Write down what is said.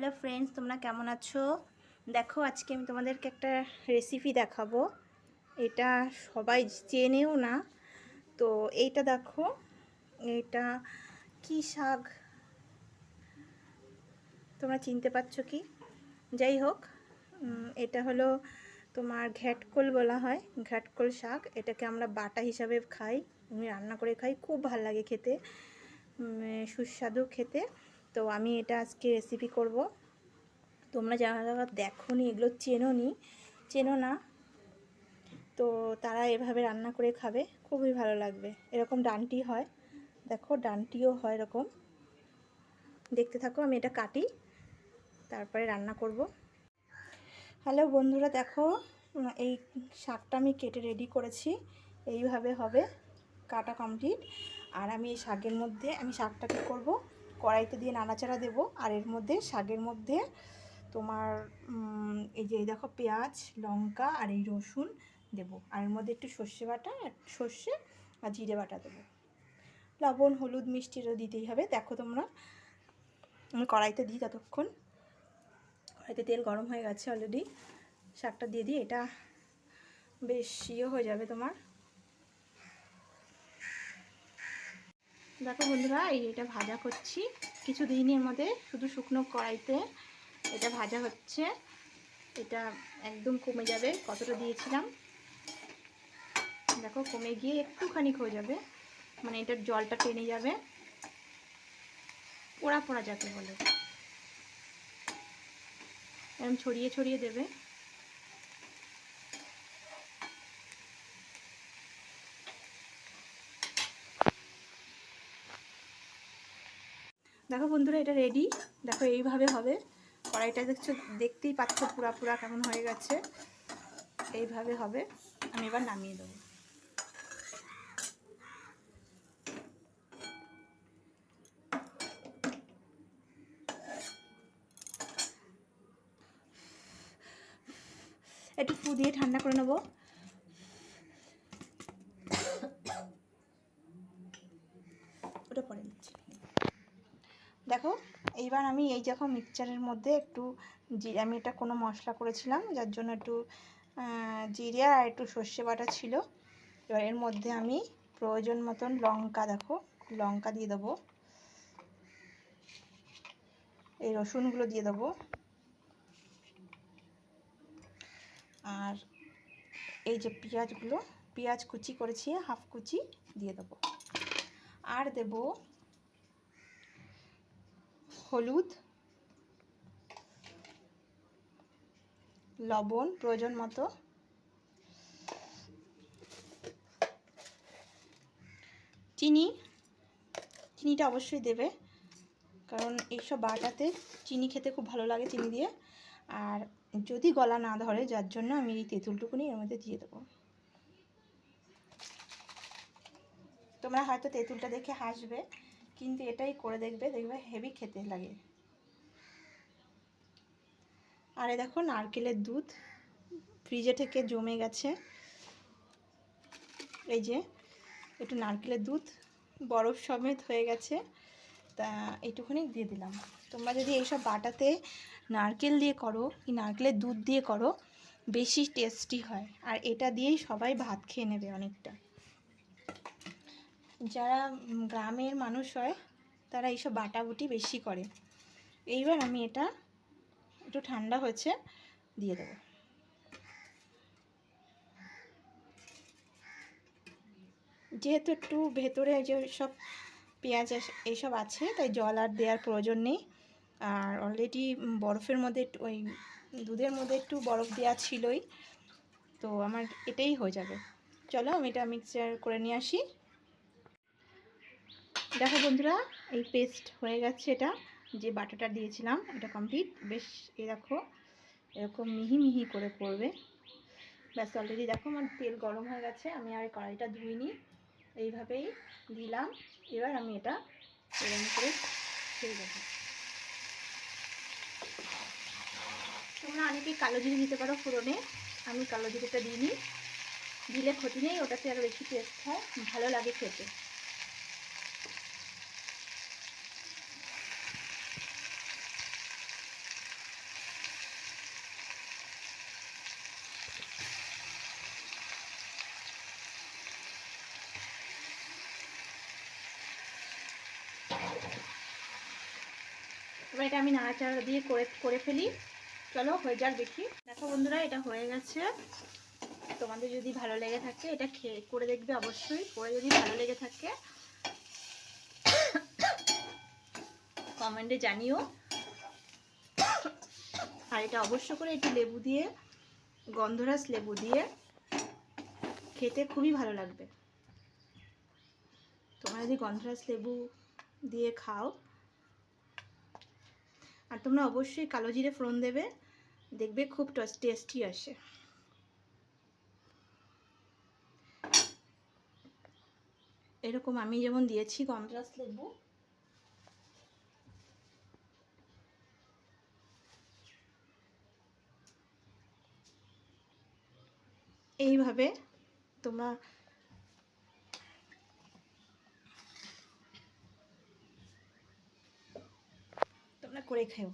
Hello friends তোমরা কেমন আছো? দেখো, আজকে আমি তোমাদেরকে একটা রেসিপি দেখাবো। এটা সবাই চেনেও না। তো এইটা দেখো, এটা কি শাক? তোমরা চিনতে পারছ কি? যাই হোক এটা হলো তোমার ঘ্যাটকোল বলা হয়, ঘ্যাটকোল শাক। এটাকে আমরা বাটা হিসাবে খাই। আমি রান্না করে খাই, খুব ভালো লাগে খেতে। সুস্বাদু খেতে। তো আমি এটা আজকে রেসিপি করব। তোমরা যারা যারা দেখো নি এগুলো চেনো নি চেনো না। তো তারা এভাবে রান্না করে খাবে, খুবই ভালো লাগবে। এরকম ডানটি হয়। দেখো, ডানটিও হয় এরকম। দেখতে থাকো, আমি এটা কাটি, তারপরে রান্না করব। হ্যালো বন্ধুরা, দেখো, এই শাকটা আমি কেটে রেডি করেছি। এইভাবে হবে, কাটা কমপ্লিট আর আমি এই শাকের মধ্যে, আমি শাকটাকে করব? কড়াইতে দিয়ে নাড়াচাড়া দেবো। আর এর মধ্যে শাকের মধ্যে তোমার এই যে দেখো পেঁয়াজ, লঙ্কা আর এই রসুন দেবো। আর এর মধ্যে একটু সর্ষে বাটা এক- সর্ষে আর জিরে বাটা দেবো। লবণ, হলুদ মিষ্টিরও দিতেই হবে। দেখো তোমরা, আমি কড়াইতে দিই ততক্ষণ। কড়াইতে তেল গরম হয়ে গেছে অলরেডি শাকটা দিয়ে দিই, এটা বেশ ইয়ে হয়ে যাবে তোমার। দেখো বন্ধুরা, এই এটা ভাজা করছি। কিছু দিনের মধ্যে শুধু শুকনো কড়াইতে এটা ভাজা হচ্ছে। এটা একদম কমে যাবে, কতটা দিয়েছিলাম? দেখো, কমে গিয়ে একটুখানি হয়ে যাবে। মানে এটার জলটা টেনে যাবে। পোড়া পোড়া যাকে বলে। এরকম ছড়িয়ে ছড়িয়ে দেবে। দেখো বন্ধুরা, এটা রেডি দেখো এইভাবে হবে। কড়াইটা দেখছ, দেখতেই পাচ্ছ পুরা পুরা কেমন হয়ে গেছে। এইভাবে হবে। আমি এবার নামিয়ে দেবো। একটু ফু দিয়ে ঠান্ডা করে নেব। দেখো, এইবার আমি এই যখন মিক্সচারের মধ্যে একটু জিরে আমি এটা কোনো মশলা করেছিলাম, যার জন্য একটু জিরে আর একটু সর্ষে বাটা ছিল। এবার এর মধ্যে আমি প্রয়োজন মতন লঙ্কা দেখো, লঙ্কা দিয়ে দেবো। এই রসুনগুলো দিয়ে দেবো। আর এই যে পেঁয়াজগুলো, পেঁয়াজ কুচি করেছি, হাফ কুচি দিয়ে দেবো। আর দেবো হলুদ, লবণ, প্রয়োজন মতো। চিনি, চিনিটা অবশ্যই দেবে, কারণ এইসব বাটাতে চিনি খেতে খুব ভালো লাগে চিনি দিয়ে। আর যদি গলা না ধরে, যার জন্য আমি এই তেঁতুলটুকুনি এর মধ্যে দিয়ে দেবো। তোমরা হয়তো তেঁতুলটা দেখে হাসবে কিন্তু এটাই করে দেখবে দেখবে হেভি খেতে লাগে। আরে দেখো নারকেলের দুধ ফ্রিজে থেকে জমে গেছে। এই যে, একটু নারকেলের দুধ, বরফ সমেত হয়ে গেছে। তা এইটুকুনি দিয়ে দিলাম। তোমরা যদি এইসব বাটাতে নারকেল দিয়ে করো কি নারকেলের দুধ দিয়ে করো, বেশি টেস্টি হয়। আর এটা দিয়েই সবাই ভাত খেয়ে নেবে অনেকটা। যারা গ্রামের মানুষ হয়, তারা এইসব বাটাবুটি বেশি করে। এইবার আমি এটা একটু ঠান্ডা হয়েছে দিয়ে দেবো। যেহেতু একটু ভেতরে যে সব পেঁয়াজ এইসব আছে, তাই জল আর দেওয়ার প্রয়োজন নেই। আর অলরেডি বরফের মধ্যে ওই দুধের মধ্যে একটু বরফ দেওয়া ছিলই, তো আমার এটাই হয়ে যাবে। চলো আমি এটা মিক্সচার করে নিয়ে আসি। দেখো বন্ধুরা, এই পেস্ট হয়ে গেছে এটা। যে বাটাটা দিয়েছিলাম, এটা কমপ্লিট বেশ, এ দেখো, এরকম মিহি মিহি করে করবে। ব্যাস অলরেডি দেখো আমার তেল গরম হয়ে গেছে। আমি আর কড়াইটা ধুইনি। এইভাবেই দিলাম। এবার আমি এটা এরকম করে ছেড়ে দেবো। তোমরা অনেকেই কালো জিরে দিতে পারো ফোড়নে। আমি কালো জিরেটা দিইনি। দিলে ক্ষতি নেই, ওটাতে আরও বেশি টেস্ট হয়। ভালো লাগে খেতে। এটা আমি নাড়াচাড়া দিয়ে করে করে ফেলি। চলো, হয়ে যাক দেখি। দেখো বন্ধুরা, এটা হয়ে গেছে। তোমাদের যদি ভালো লেগে থাকে, এটা খেয়ে, করে দেখবে অবশ্যই। করে যদি ভালো লেগে থাকে, কমেন্টে জানিও। আর এটা অবশ্য করে একটু লেবু দিয়ে গন্ধরাস লেবু দিয়ে খেতে খুবই ভালো লাগবে। তোমরা যদি গন্ধরাস লেবু দিয়ে খাও আর তোমরা অবশ্যই কালো জিরে ফোড়ন দেবে, দেখবে খুব টেস্টি আসে। এরকম আমি যেমন দিয়েছি গন্ধরাস লেবু, এইভাবে তোমরা করে খেও